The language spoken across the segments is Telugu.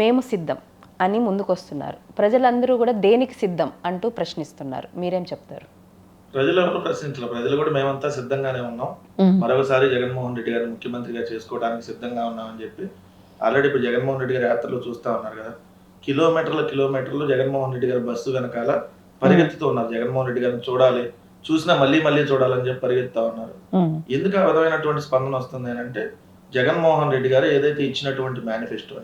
మేము సిద్ధం అని ముందుకొస్తున్నారు. ప్రజలందరూ కూడా దేనికి సిద్ధం అంటూ ప్రశ్నిస్తున్నారు. మీరేం చెప్తారు? ప్రజలు ఎవరు ప్రశ్నించారు ప్రజలు కూడా మేమంతా సిద్ధంగానే ఉన్నాం. మరొకసారి జగన్మోహన్ రెడ్డి గారిని ముఖ్యమంత్రిగా చేసుకోవడానికి సిద్ధంగా ఉన్నామని చెప్పి ఆల్రెడీ ఇప్పుడు జగన్మోహన్ రెడ్డి గారి యాత్రలు చూస్తా ఉన్నారు కదా. కిలోమీటర్ల కిలోమీటర్లు జగన్మోహన్ రెడ్డి గారి బస్సు వెనకాల పరిగెత్తుతూ ఉన్నారు. జగన్మోహన్ రెడ్డి గారిని చూడాలి. చూసినా మళ్ళీ మళ్ళీ చూడాలని చెప్పి పరిగెత్తుతా ఉన్నారు. ఎందుకు ఆ విధమైనటువంటి స్పందన వస్తుంది అంటే జగన్మోహన్ రెడ్డి గారు ఏదైతే ఇచ్చినటువంటి మేనిఫెస్టో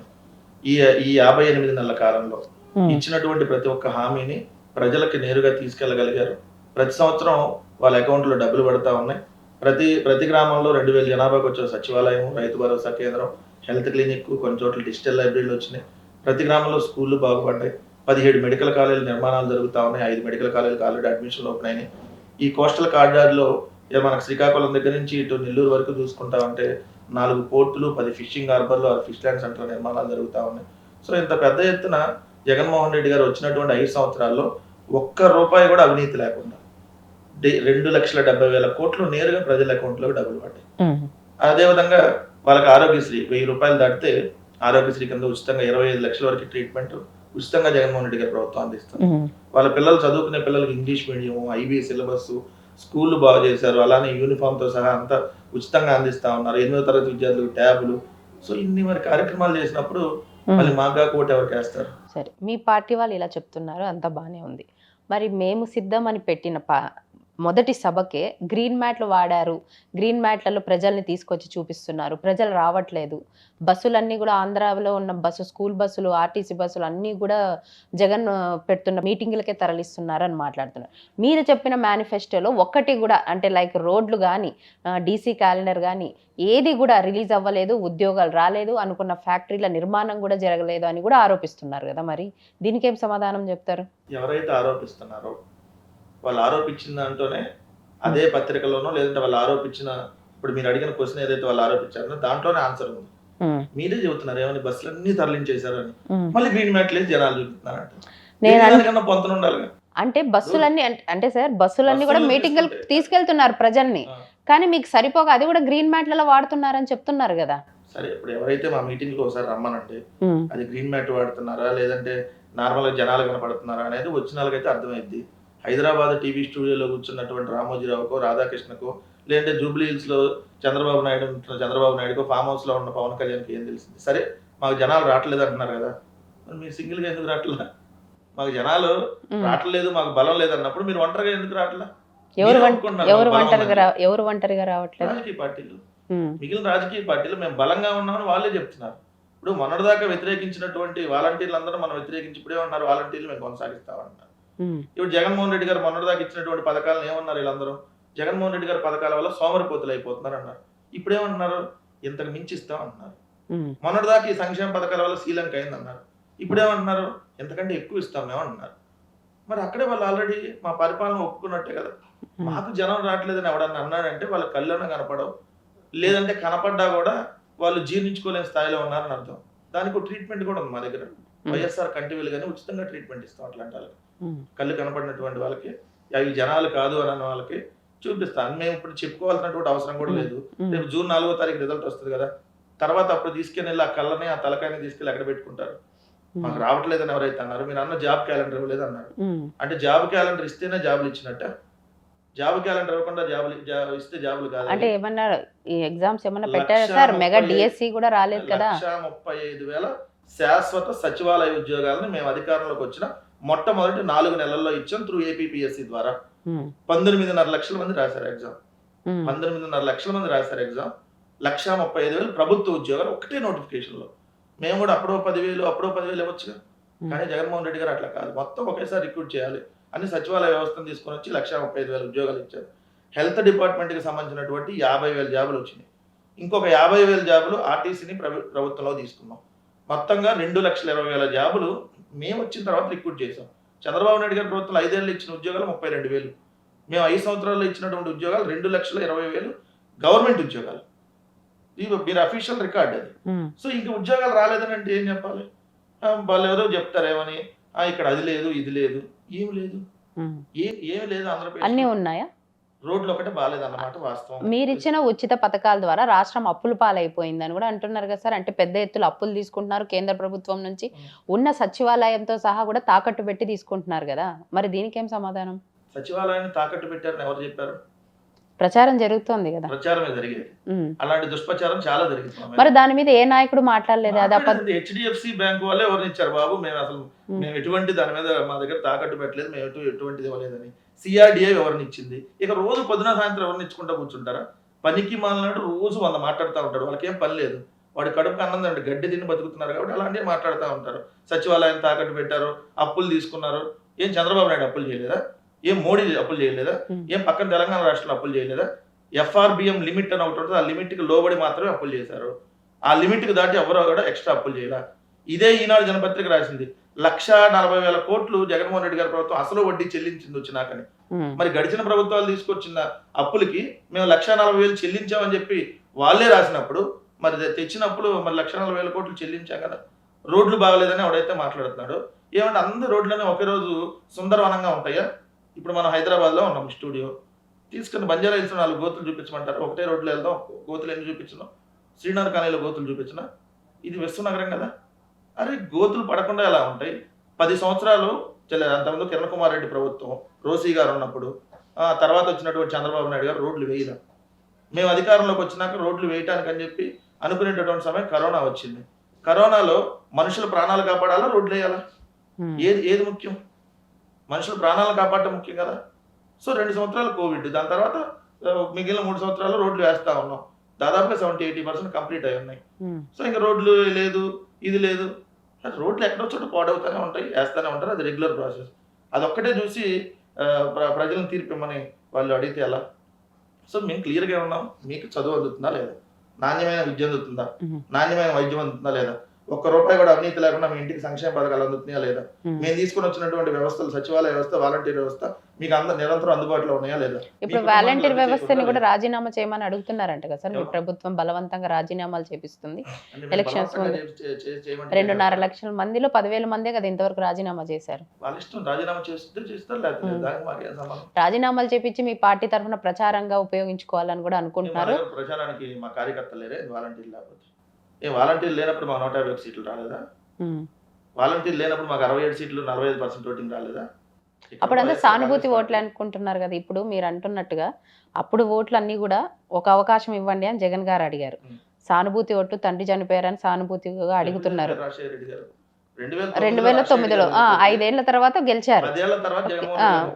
ఈ ఈ యాభై ఎనిమిది నెలల కాలంలో ఇచ్చినటువంటి ప్రతి ఒక్క హామీని ప్రజలకి నేరుగా తీసుకెళ్ళగలిగారు ప్రతి సంవత్సరం వాళ్ళ అకౌంట్లో డబ్బులు పడతా ఉన్నాయి. ప్రతి ప్రతి గ్రామంలో రెండు వేల జనాభాకి వచ్చే సచివాలయం రైతు భరోసా కేంద్రం హెల్త్ క్లినిక్ కొన్ని చోట్ల డిజిటల్ లైబ్రరీలు వచ్చినాయి. ప్రతి గ్రామంలో స్కూళ్ళు బాగుపడ్డాయి. పదిహేడు మెడికల్ కాలేజీల నిర్మాణాలు జరుగుతూ ఉన్నాయి. ఐదు మెడికల్ కాలేజీలకు ఆల్రెడీ అడ్మిషన్లు ఓపెన్ అయినాయి. ఈ కోస్టల్ కారిడార్లో మనకు శ్రీకాకుళం దగ్గర నుంచి ఇటు నెల్లూరు వరకు చూసుకుంటా ఉంటే నాలుగు పోర్టులు పది ఫిషింగ్ హార్బర్లు ఫిష్ ల్యాండ్ సెంటర్ నిర్మాణాలు జరుగుతూ ఉన్నాయి. సో ఇంత పెద్ద ఎత్తున జగన్మోహన్ రెడ్డి గారు వచ్చినటువంటి ఐదు సంవత్సరాల్లో ఒక్క రూపాయి కూడా అవినీతి లేకుండా రెండు లక్షల డెబ్బై వేల కోట్లు నేరుగా ప్రజల అకౌంట్లోకి డబ్బులు పడ్డాయి. అదేవిధంగా వాళ్ళకి ఆరోగ్యశ్రీ వెయ్యి రూపాయలు దాటితే ఆరోగ్యశ్రీ కింద ఉచితంగా ఇరవై ఐదు లక్షల వరకు ట్రీట్మెంట్ ఉచితంగా జగన్మోహన్ రెడ్డి గారి ప్రభుత్వం అందిస్తుంది. వాళ్ళ పిల్లలు చదువుకునే పిల్లలకి ఇంగ్లీష్ మీడియం ఐబీ సిలబస్ స్కూళ్ళు బాగు చేశారు. అలానే యూనిఫామ్తో సహా అంతా ఉచితంగా అందిస్తా ఉన్నారు. ఎనిమిదో తరగతి విద్యార్థులకు ట్యాబులు. సో ఇన్ని మరి కార్యక్రమాలు చేసినప్పుడు మళ్ళీ మాగా కోట ఎవరికి వేస్తారు? సరే. మీ పార్టీ వాళ్ళు ఇలా చెప్తున్నారు. అంత బాగానే ఉంది. మరి మేము సిద్ధం అని పెట్టిన పా మొదటి సభకే గ్రీన్ మ్యాట్లు వాడారు. గ్రీన్ మ్యాట్లలో ప్రజల్ని తీసుకొచ్చి చూపిస్తున్నారు. ప్రజలు రావట్లేదు. బస్సులన్నీ కూడా ఆంధ్రాలో ఉన్న బస్సు స్కూల్ బస్సులు ఆర్టీసీ బస్సులు అన్నీ కూడా జగన్ పెడుతున్న మీటింగులకే తరలిస్తున్నారు అని మాట్లాడుతున్నారు. మీరు చెప్పిన మేనిఫెస్టోలో ఒక్కటి కూడా అంటే లైక్ రోడ్లు కానీ డీసీ క్యాలెండర్ కానీ ఏది కూడా రిలీజ్ అవ్వలేదు ఉద్యోగాలు రాలేదు అనుకున్న ఫ్యాక్టరీల నిర్మాణం కూడా జరగలేదు అని కూడా ఆరోపిస్తున్నారు కదా మరి? దీనికి ఏం సమాధానం చెప్తారు? ఎవరైతే ఆరోపిస్తున్నారో వాళ్ళు ఆరోపించిన దాంట్లోనే అదే పత్రికలోనో లేదంటే వాళ్ళు ఆరోపించిన ఇప్పుడు మీరు అడిగిన క్వశ్చన్ ఏదైతే వాళ్ళు ఆరోపించారో దాంట్లోనే ఆన్సర్ ఉంది. ఉమ్, మీరే చెబుతున్నారు ఏమని బస్సులన్నీ తరలించేశారని. ఉమ్. మళ్ళీ గ్రీన్ మ్యాట్ లేదు జనాలు చూపుతున్నారంట పొంతన ఉండాలి అంటే బస్సులన్నీ అంటే- అంటే సార్ బస్సులన్నీ కూడా బస్సులు తీసుకుంటే- తీసుకెళ్తున్నారు ప్రజల్ని. కానీ మీకు సరిపోక అది కూడా గ్రీన్ మ్యాట్లలో వాడుతున్నారని చెప్తున్నారు కదా. సరే ఇప్పుడు ఎవరైతే మా మీటింగ్లో ఒకసారి రమ్మనండి ఉమ్, అది గ్రీన్ మ్యాట్ వాడుతున్నారా? లేదంటే నార్మల్గా జనాలు కనపడుతున్నారా అనేది వచ్చిన వాళ్ళకైతే అర్థమైద్ది. హైదరాబాద్ టీవీ స్టూడియోలో కూర్చున్నటువంటి రామోజీరావుకో రాధాకృష్ణకో లేదంటే జూబ్లీ హిల్స్లో చంద్రబాబు నాయుడు ఉంటున్న చంద్రబాబు నాయుడుకో ఫామ్ హౌస్లో ఉన్న పవన్ కళ్యాణ్కి ఏం తెలిసింది? సరే మాకు జనాలు రావట్లేదు అంటున్నారు కదా. మరి మీరు సింగిల్గా ఎందుకు రావట్లా? మాకు జనాలు. రావట్లేదు మాకు బలం లేదు అన్నప్పుడు మీరు ఒంటరిగా ఎందుకు రావట్లా? ఎవరు ఒంటరిగా ఎవరు ఒంటరిగా రావట్లేదు? రాజకీయ పార్టీలు. మిగిలిన రాజకీయ పార్టీలు మేము బలంగా ఉన్నామని వాళ్ళే చెప్తున్నారు. ఇప్పుడు మొన్నటిదాకా వ్యతిరేకించినటువంటి వాలంటీర్లు అందరూ మనం వ్యతిరేకించి ఇప్పుడే ఉన్నారు వాలంటీర్లు మేము కొనసాగిస్తామంటున్నారు. ఉమ్, ఇప్పుడు జగన్మోహన్ రెడ్డి గారు మొన్నటిదాకా ఇచ్చినటువంటి పథకాలను ఏమన్నారు వీళ్ళందరూ? జగన్మోహన్ రెడ్డి గారి పథకాల వల్ల సోమరిపోతులు అయిపోతున్నారు అన్నారు. ఇప్పుడేమంటున్నారు? ఇంతకు మించి ఇస్తాం అంటున్నారు మొన్నటిదాకా ఈ సంక్షేమ పథకాల వల్ల శ్రీలంక అయింది అన్నారు ఇప్పుడేమంటున్నారు? ఎంతకంటే ఎక్కువ ఇస్తాం మేము అంటున్నారు మరి అక్కడే వాళ్ళు ఆల్రెడీ మా పరిపాలన ఒప్పుకున్నట్టే కదా. మాకు జనం రావట్లేదని ఎవడన్నా అన్నాడంటే వాళ్ళ కళ్ళన కనపడవు. లేదంటే కనపడ్డా కూడా వాళ్ళు జీర్ణించుకోలేని స్థాయిలో ఉన్నారని అర్థం. దానికి ఒక ట్రీట్మెంట్ కూడా ఉంది మా దగ్గర. వైఎస్ఆర్ కంటి వెలుగని ఉచితంగా ట్రీట్మెంట్ ఇస్తాం అట్లాంటి వాళ్ళకి. కళ్ళు కనపడినటువంటి వాళ్ళకి అవి జనాలు కాదు అని అన్న వాళ్ళకి చూపిస్తాను. మేము ఇప్పుడు చెప్పుకోవాల్సినటువంటి అవసరం కూడా లేదు. రేపు జూన్ నాలుగో తారీఖు రిజల్ట్ వస్తుంది కదా. తర్వాత అప్పుడు తీసుకెళ్ళి ఆ కళ్ళని ఆ తలకాయని తీసుకెళ్ళి ఎక్కడ పెట్టుకుంటారు. మాకు రావట్లేదని ఎవరైతే అన్నారు మీరు అన్న జాబ్ క్యాలెండర్ ఇవ్వలేదు అన్నారు. అంటే జాబ్ క్యాలెండర్ ఇస్తేనే జాబులు ఇచ్చినట్ట? జాబ్ క్యాలెండర్ ఇవ్వకుండా జాబులు ఇస్తే జాబులు కాదు? అంటే ఏమన్నా ఈ ఎగ్జామ్స్ ఏమన్నా పెట్టారా సార్? మెగా డిఎస్సి కూడా రాలేదు కదా. లక్ష ముప్పై ఐదు వేల శాశ్వత సచివాలయ ఉద్యోగాలను మేము అధికారంలోకి వచ్చిన మొట్టమొదటి నాలుగు నెలల్లో ఇచ్చాం త్రూ ఏపీపీఎస్సీ ద్వారా. ఉమ్, పంతొమ్మిదిన్నర లక్షల మంది రాశారు ఎగ్జామ్ ఉమ్, పంతొమ్మిదిన్నర లక్షల మంది రాశారు ఎగ్జామ్ లక్ష ముప్పై ఐదు వేలు ప్రభుత్వ ఉద్యోగాలు ఒకటే నోటిఫికేషన్లో మేము కూడా అప్పుడో పదివేలు అప్పుడో పదివేలు ఇవ్వచ్చుగా. కానీ జగన్మోహన్ రెడ్డి గారు అట్లా కాదు. మొత్తం ఒకేసారి రిక్రూట్ చేయాలి. అని సచివాలయ వ్యవస్థను తీసుకొని వచ్చి లక్ష ముప్పై ఐదు వేల ఉద్యోగాలు ఇచ్చారు. హెల్త్ డిపార్ట్మెంట్కి సంబంధించినటువంటి యాభై వేల జాబులు వచ్చినాయి. ఇంకొక యాభై వేల జాబులు ఆర్టీసీని ప్రభు ప్రభుత్వంలో తీసుకున్నాం. మొత్తంగా రెండు లక్షల ఇరవై వేల జాబులు మేము వచ్చిన తర్వాత రిక్రూట్ చేసాం చంద్రబాబు నాయుడు గారి ప్రభుత్వంలో ఐదేళ్ళు ఇచ్చిన ఉద్యోగాలు ముప్పై రెండు వేలు. మేము ఐదు సంవత్సరాల్లో ఇచ్చినటువంటి ఉద్యోగాలు రెండు లక్షల ఇరవై వేలు గవర్నమెంట్ ఉద్యోగాలు. ఇది మీరు అఫీషియల్ రికార్డ్ అది. సో ఇంక ఉద్యోగాలు రాలేదని అంటే ఏం చెప్పాలి? వాళ్ళు ఎవరో చెప్తారేమని "ఆ, ఇక్కడ అది లేదు ఇది లేదు ఏం లేదు. ఏమి లేదు ఆంధ్రప్రదేశ్ అన్నీ ఉన్నాయా? రోడ్లు ఒకటే బాగాలేదన్నమాట వాస్తవం. మీరిచ్చిన ఉచిత పథకాల ద్వారా రాష్ట్రం అప్పుల పాలైపోయిందని కూడా అంటున్నారు కదా సార్. అంటే పెద్ద ఎత్తులో అప్పులు తీసుకుంటున్నారు కేంద్ర ప్రభుత్వం నుంచి. ఉన్న సచివాలయంతో సహా కూడా తాకట్టు పెట్టి తీసుకుంటున్నారు కదా. మరి దీనికి ఏం సమాధానం? సచివాలయాన్ని తాకట్టు పెట్టారని ఎవరు చెప్పారు? ప్రచారం జరుగుతోంది కదా. ప్రచారమే జరిగేది. అలాంటి దుష్ప్రచారం చాలా జరిగింది. మరి దాని మీద ఏ నాయకుడు మాట్లాడలేదు? అది హెచ్డిఎఫ్సి బ్యాంక్ వాళ్ళే ఎవరిని ఇచ్చారు బాబు? మేము అసలు. మేము. ఎటువంటి దాని మీద మా దగ్గర తాకట్టు పెట్టలేదు మేము ఎటు ఎటువంటిది ఇవ్వలేదని. సిఆర్డిఏ ఎవరిని ఇచ్చింది? ఇక రోజు పొద్దున సాయంత్రం ఎవరిని ఇచ్చుకుంటా కూర్చుంటారా? పనికి మాలినాడు రోజు వంద మాట్లాడుతూ ఉంటాడు వాళ్ళకి ఏం పని లేదు. వాడి కడుపుకి అన్నం తింటే గడ్డి తిని బతుకుతున్నారు కాబట్టి అలాంటివి మాట్లాడుతూ ఉంటారు. సచివాలయం తాకట్టు పెట్టారు అప్పులు తీసుకున్నారు. ఏం చంద్రబాబు నాయుడు అప్పులు చేయలేదా? ఏం మోడీ అప్పులు చేయలేదా. ఏం పక్కన తెలంగాణ రాష్ట్రంలో అప్పులు చేయలేదా? ఎఫ్ఆర్బిఎం లిమిట్ అని ఒకటి ఉంటుంది ఆ లిమిట్కి లోబడి మాత్రమే అప్పులు చేశారు. ఆ లిమిట్కి దాటి ఎవరో కూడా ఎక్స్ట్రా అప్పులు చేయాల. ఇదే ఈనాడు జనపత్రిక రాసింది లక్ష నలభై వేల కోట్లు జగన్మోహన్ రెడ్డి గారి ప్రభుత్వం అసలు వడ్డీ చెల్లించింది వచ్చినాకని. మరి గడిచిన ప్రభుత్వాలు తీసుకొచ్చిన అప్పులకి మేము లక్ష నలభై వేలు చెల్లించామని చెప్పి వాళ్ళే రాసినప్పుడు మరి తె- తెచ్చిన అప్పులు మరి లక్ష నలభై వేల కోట్లు చెల్లించాం కదా. రోడ్లు బాగలేదని ఎవడైతే మాట్లాడుతున్నాడు ఏమంటే అందరు రోడ్లన్నీ ఒకే రోజు సుందరవనంగా ఉంటాయా? ఇప్పుడు మనం హైదరాబాద్లో ఉన్నాం స్టూడియో. తీసుకుని బంజారా హిల్స్ నాలుగు గోతులు చూపించమంటారు? ఒకటే రోడ్లో వెళ్దాం గోతులు ఎన్ని చూపించినాం? శ్రీనగర్ కాలనీలో గోతులు చూపించిన? ఇది విశ్వనగరం కదా. అరే గోతులు పడకుండా ఎలా ఉంటాయి? పది సంవత్సరాలు అంతకుముందు కిరణ్ కుమార్ రెడ్డి ప్రభుత్వం రోసీ గారు ఉన్నప్పుడు ఆ తర్వాత వచ్చినటువంటి చంద్రబాబు నాయుడు గారు రోడ్లు వేయలే మేము అధికారంలోకి వచ్చినాక రోడ్లు వేయటానికి అని చెప్పి అనుకునేటటువంటి సమయం కరోనా వచ్చింది. కరోనాలో మనుషుల ప్రాణాలు కాపాడాలా రోడ్లు వేయాలా. ఏది ఏది ముఖ్యం? మనుషుల ప్రాణాలను కాపాడటం ముఖ్యం కదా? సో రెండు సంవత్సరాలు కోవిడ్. దాని తర్వాత మిగిలిన మూడు సంవత్సరాలు రోడ్లు వేస్తా ఉన్నాం. దాదాపుగా సెవెంటీ ఎయిటీ పర్సెంట్ కంప్లీట్ అయి ఉన్నాయి. సో ఇంకా రోడ్లు లేదు ఇది లేదు. రోడ్లు ఎక్కడో చోట పాడవుతూనే ఉంటాయి వేస్తూనే ఉంటారు అది రెగ్యులర్ ప్రాసెస్ అదొక్కటే చూసి ప్రజలను తీర్పిమ్మని వాళ్ళు అడిగితే ఎలా? సో మేము క్లియర్గా ఉన్నాం మీకు చదువు అందుతుందా లేదా? నాణ్యమైన విద్య అందుతుందా. నాణ్యమైన వైద్యం అందుతుందా లేదా? ఒక్క రూపాయి కూడా అవినీతి లేకుండా మీ ఇంటికి సంక్షేమ పథకాలు అందుతున్నాయా లేదా. మేము. తీసుకుని వచ్చినటువంటి వ్యవస్థలు సచివాలయ వ్యవస్థ వాలంటీర్ వ్యవస్థ మీకు అంద నిరంతరం అందుబాటులో ఉన్నాయా లేదా? ఇప్పుడు వాలంటీర్ వ్యవస్థని కూడా రాజీనామా చేయమని అడుగుతున్నారంట కదా సార్. మీ? ప్రభుత్వం బలవంతంగా రాజీనామాలు చేపిస్తుంది. ఎలక్షన్స్ రెండున్నర లక్షల మందిలో పదివేల మందే కదా ఇంతవరకు రాజీనామా చేశారు. రాజీనామా చేస్తే చేస్తారు రాజీనామాలు చేపించి మీ పార్టీ తరఫున ప్రచారంగా ఉపయోగించుకోవాలని కూడా అనుకుంటున్నారు. ప్రచారానికి మా కార్యకర్తలు లేరే వాలంటీర్ లేకపోతే. ఏ వాలంటీర్ లేనప్పుడు మా నూట యాభై ఒక సీట్లు రాలేదా. వాలంటీర్ లేనప్పుడు మాకు అరవై ఏడు సీట్లు నలభై ఐదు పర్సెంట్ ఓటింగ్ రాలేదా? అప్పుడంతా వైఎస్ఆర్ సానుభూతి ఓట్లు అనుకుంటున్నారు కదా ఇప్పుడు మీరు అంటున్నట్టుగా అప్పుడు ఓట్లు అన్ని కూడా ఒక అవకాశం ఇవ్వండి అని జగన్ గారు అడిగారు. సానుభూతి ఓట్లు తండ్రి చనిపోయారని సానుభూతిగా అడుగుతున్నారు. రాజశేఖర రెడ్డి గారు. రెండు వేల తొమ్మిదిలో. ఐదేళ్ళ తర్వాత గెలిచారు.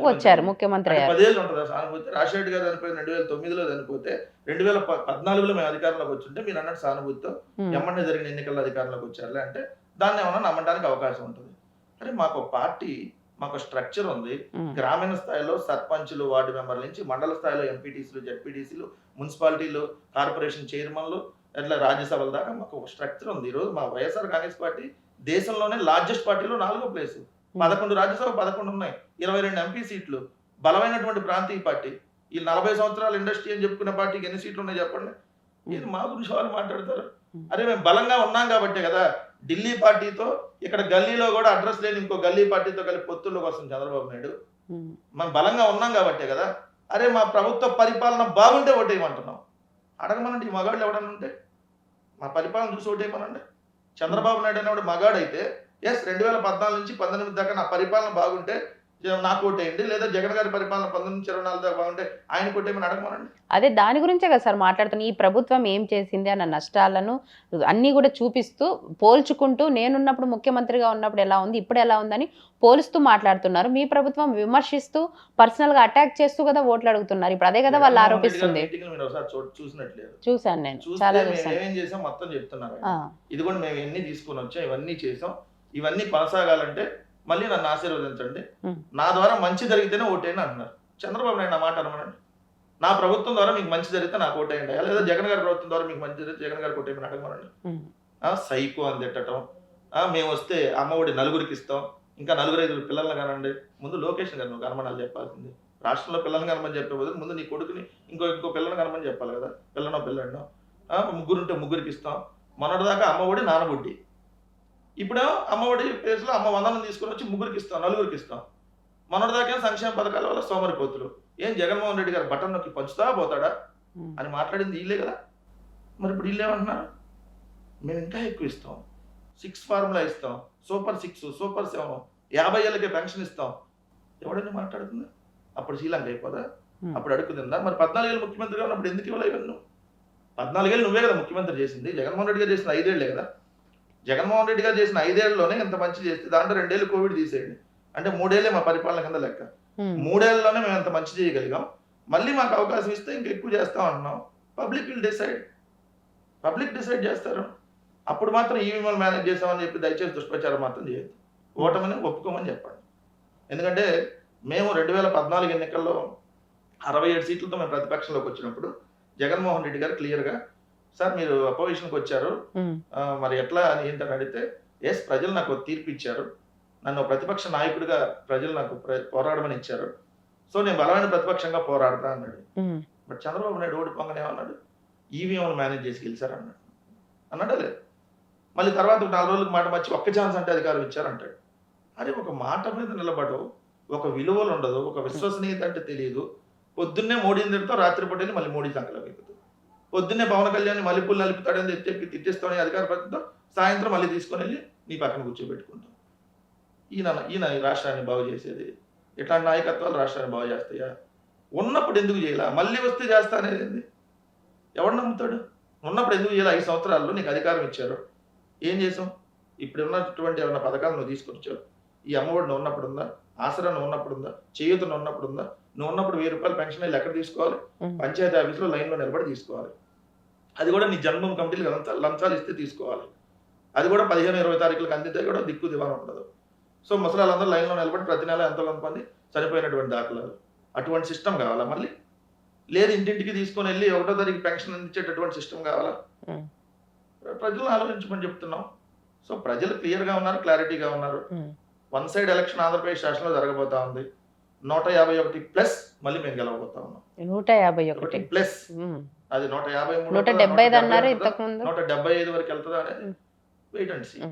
వచ్చారు ముఖ్యమంత్రి పదేళ్ళు ఉంటుందా? రాజశేఖర గారు చనిపోయింది రెండు వేల తొమ్మిదిలో చనిపోతే రెండు వేల పద్నాలుగులో మేము అధికారంలోకి వచ్చుంటే మీరు అన్నట్టు సానుభూతితో. ఎమ్మెల్యే జరిగిన ఎన్నికల్లో అధికారంలోకి వచ్చారులే అంటే దాన్ని ఏమన్నా నమ్మడానికి అవకాశం ఉంటుంది. అరే మాకు పార్టీ మాకు స్ట్రక్చర్ ఉంది. గ్రామీణ స్థాయిలో సర్పంచులు వార్డు మెంబర్ల నుంచి మండల స్థాయిలో ఎంపీటీసీలు జడ్పీటీసీలు మున్సిపాలిటీలు కార్పొరేషన్ చైర్మన్లు అట్లా రాజ్యసభల దాకా మాకు ఒక స్ట్రక్చర్ ఉంది. ఈరోజు మా వైఎస్ఆర్ కాంగ్రెస్ పార్టీ దేశంలోనే లార్జెస్ట్ పార్టీలో నాలుగో ప్లేస్ పదకొండు రాజ్యసభ పదకొండు ఉన్నాయి. ఇరవై రెండు ఎంపీ సీట్లు. బలమైనటువంటి ప్రాంతీయ పార్టీ. ఈ నలభై సంవత్సరాల ఇండస్ట్రీ అని చెప్పుకున్న పార్టీకి ఎన్ని సీట్లు ఉన్నాయి చెప్పండి? ఇది మా గురించి వాళ్ళు మాట్లాడతారు? అరే మేము బలంగా ఉన్నాం కాబట్టే కదా ఢిల్లీ పార్టీతో ఇక్కడ గల్లీలో కూడా అడ్రస్ లేని ఇంకో గల్లీ పార్టీతో కలిపి పొత్తుల్లోకి వస్తుంది చంద్రబాబు నాయుడు. మనం బలంగా ఉన్నాం కాబట్టే కదా అరే మా ప్రభుత్వ పరిపాలన బాగుంటే ఓటేయమంటున్నాం. అడగమనండి ఈ మగాళ్ళు ఎవడన్నా ఉంటే? మా పరిపాలన చూసి ఓటేయమనండి. చంద్రబాబు నాయుడు అనేవాడు మగాడైతే ఎస్ రెండు వేల పద్నాలుగు నుంచి పంతొమ్మిది దాకా నా పరిపాలన బాగుంటే నాకు ఓటేయండి లేదా జగన్ గారి పరిపాలన పంతొమ్మిది నుంచి ఇరవై నాలుగు దాకా బాగుంటే ఆయన అడగమనండి. అదే దాని గురించే కదా సార్ మాట్లాడుతున్నా. ఈ ప్రభుత్వం ఏం చేసింది అన్న నష్టాలను అన్నీ కూడా చూపిస్తూ పోల్చుకుంటూ నేనున్నప్పుడు ముఖ్యమంత్రిగా ఉన్నప్పుడు ఎలా ఉంది ఇప్పుడు ఎలా ఉందని పోలుస్తూ మాట్లాడుతున్నారు. మీ ప్రభుత్వం విమర్శిస్తూ పర్సనల్గా అటాక్ చేస్తూ కదా ఓట్లు అడుగుతున్నారు. ఇప్పుడు అదే కదా వాళ్ళు ఆరోపిస్తుంది. మీటింగ్లు మీరు ఒకసారి చూ- చూసినట్లేదు. చూశాను నేను. చాలా చేసాం మొత్తం చెప్తున్నారు. ఇది కూడా మేము ఎన్ని తీసుకొని వచ్చాం ఇవన్నీ చేసాం. ఇవన్నీ కొనసాగాలంటే మళ్ళీ నన్ను ఆశీర్వదించండి. నా ద్వారా మంచి జరిగితేనే ఓటేయండి అంటున్నారు. చంద్రబాబు నాయుడు నా మాట అనమనండి. నా ప్రభుత్వం ద్వారా మీకు మంచి జరిగితే నాకు ఓటేయండి. లేదా జగన్ గారి ప్రభుత్వం ద్వారా మీకు మంచి జరిగితే జగన్ గారికి ఓటేయమని అడగమనండి. సైకో అని తిట్టడం మేము వస్తే అమ్మఒడి నలుగురికి ఇస్తాం. ఇంకా నలుగురు ఐదుగురు పిల్లల్ని కనండి. ముందు లొకేషన్ గారు నువ్వు కనమనాలు చెప్పాల్సింది. రాష్ట్రంలో పిల్లల్ని కనమని చెప్పే బదులు ముందు నీ కొడుకుని ఇంకో ఇంకో పిల్లని కనమని చెప్పాలి కదా. పిల్లనో పిల్లడినో ఆ, ముగ్గురు ఉంటే ముగ్గురికి ఇస్తాం. మొన్నటిదాకా అమ్మఒడి నానబుడ్డి ఇప్పుడు అమ్మఒడి ప్లేస్లో అమ్మ వందనం తీసుకొని వచ్చి ముగ్గురికి ఇస్తాం నలుగురికి ఇస్తాం. మొన్నటిదాకా సంక్షేమ పథకాల వల్ల సోమరిపోతులు? ఏం జగన్మోహన్ రెడ్డి గారు బటన్ నొక్కి పంచుతా పోతాడా. అని మాట్లాడింది వీళ్ళే కదా. మరి ఇప్పుడు వీళ్ళు ఏమంటున్నారు? మేము ఇంకా ఎక్కువ ఇస్తాం. సిక్స్ ఫార్ములా ఇస్తాం. సూపర్ సిక్స్ సూపర్ సెవెన్ యాభై ఏళ్ళకే పెన్షన్ ఇస్తాం. ఎవడైనా మాట్లాడుతుంది? అప్పుడు శ్రీలంక అయిపోదా. అప్పుడు అడుగుతుందా మరి పద్నాలుగేళ్ళు ముఖ్యమంత్రిగా ఉన్నప్పుడు ఎందుకు ఇవ్వలేదు నువ్వు పద్నాలుగేళ్ళు నువ్వే కదా ముఖ్యమంత్రి చేసింది. జగన్మోహన్ రెడ్డి గారు చేసిన ఐదేళ్ళే కదా. జగన్మోహన్ రెడ్డి గారు చేసిన ఐదేళ్ళలోనే ఎంత మంచి చేస్తే దాంట్లో రెండేళ్ళు కోవిడ్ తీసేయండి. అంటే మూడేళ్ళే మా పరిపాలన కింద లెక్క. మూడేళ్ళలోనే మేము అంత మంచి చేయగలిగాం. మళ్ళీ మాకు అవకాశం ఇస్తే ఇంకెక్కువ చేస్తాం అంటున్నాం. Public will decide public decide చేస్తారు. అప్పుడు మాత్రం ఈవీఎంలు మేనేజ్ చేసామని చెప్పి దయచేసి దుష్ప్రచారం మాత్రం చేయొద్దు. ఓటమిని ఒప్పుకోమని చెప్పండి. ఎందుకంటే మేము రెండు వేల పద్నాలుగు ఎన్నికల్లో అరవై ఏడు సీట్లతో మేము ప్రతిపక్షంలోకి వచ్చినప్పుడు జగన్మోహన్ రెడ్డి గారు క్లియర్గా సార్ మీరు అపోజిషన్కి వచ్చారు. మరి ఎట్లా అని ఏంటని అడిగితే ఎస్ ప్రజలు నాకు తీర్పు ఇచ్చారు నన్ను ప్రతిపక్ష నాయకుడిగా ప్రజలు నాకు ప్ర- పోరాడమని ఇచ్చారు. సో నేను బలమైన ప్రతిపక్షంగా పోరాడతా అన్నాడు. బట్ చంద్రబాబు నాయుడు ఓడిపోగానే ఏమన్నాడు ఈవీఎంలు మేనేజ్ చేసి గెలిచారు అన్నాడు. అన్నాడా లేదు? మళ్ళీ తర్వాత ఒక నాలుగు రోజులకు మాట వచ్చి ఒక్క ఛాన్స్ అంటే అధికారం ఇచ్చారంటాడు అరే ఒక మాట మీద నిలబడు ఒక విలువలు ఉండదు. ఒక విశ్వసనీయత అంటే తెలియదు పొద్దున్నే మోడీని తిడతావు రాత్రి పూటని మళ్ళీ మోడీ సంకలం పొద్దున్నే పవన్ కళ్యాణ్ మల్లెపూలు నలుపుతాడని చెప్పి తిట్టిస్తామని అధికార పద్ధతితో సాయంత్రం మళ్ళీ తీసుకొని వెళ్ళి నీ పక్కన కూర్చోబెట్టుకుంటాం. ఈయన ఈయన ఈ రాష్ట్రాన్ని బాగు చేసేది. ఇట్లాంటి నాయకత్వాలు రాష్ట్రాన్ని బాగు చేస్తాయా? ఉన్నప్పుడు ఎందుకు చేయాల? మళ్ళీ వస్తే చేస్తా అనేది ఏంది? ఎవడు నమ్ముతాడు? ఉన్నప్పుడు ఎందుకు చేయాలి? ఐదు సంవత్సరాల్లో నీకు అధికారం ఇచ్చారు. ఏం చేసాం? ఇప్పుడు ఉన్నటువంటి ఏమైనా పథకాలు నువ్వు తీసుకొచ్చావు ఈ అమ్మఒడి నువ్వు ఉన్నప్పుడు ఉందా? ఆసరా నువ్వు ఉన్నప్పుడు ఉందా? చేయూత నువ్వు ఉన్నప్పుడు ఉందా? నువ్వు ఉన్నప్పుడు వెయ్యి రూపాయలు పెన్షన్ వెళ్ళి ఎక్కడ తీసుకోవాలి. పంచాయతీ ఆఫీస్లో లైన్లో నిలబడి తీసుకోవాలి. అది కూడా నీ జన్మం కమిటీలు లంచాలు లంచాలు ఇస్తే తీసుకోవాలి. అది కూడా పదిహేను ఇరవై తారీఖులకు అందితే కూడా దిక్కు దివాణం ఉండదు. సో ముసలాళ్ళందరూ లైన్లో నిలబడి ప్రతి నెల ఎంతో కొంతమంది చనిపోయినటువంటి దాఖలాలు. అటువంటి సిస్టమ్ కావాలా మళ్ళీ? లేదు ఇంటింటికి తీసుకొని వెళ్ళి ఒకటో తారీఖు పెన్షన్ అందించేటటువంటి సిస్టమ్ కావాలా? ఉమ్. ప్రజలను ఆలోచించమని చెప్తున్నాం. సో ప్రజలు క్లియర్గా ఉన్నారు క్లారిటీగా ఉన్నారు. వన్ సైడ్ ఎలక్షన్ ఆంధ్రప్రదేశ్ రాష్ట్రంలో జరగబోతా ఉంది. నూట యాభై ఒకటి ప్లస్ మళ్ళీ మేము గెలవబోతా ఉన్నాం నూట యాభై ఒకటి ప్లస్. అది నూట యాభై నూట? డెబ్బై ఐదు అన్నారు నూట డెబ్బై ఐదు వరకు వెళ్తుందా. Wait and see.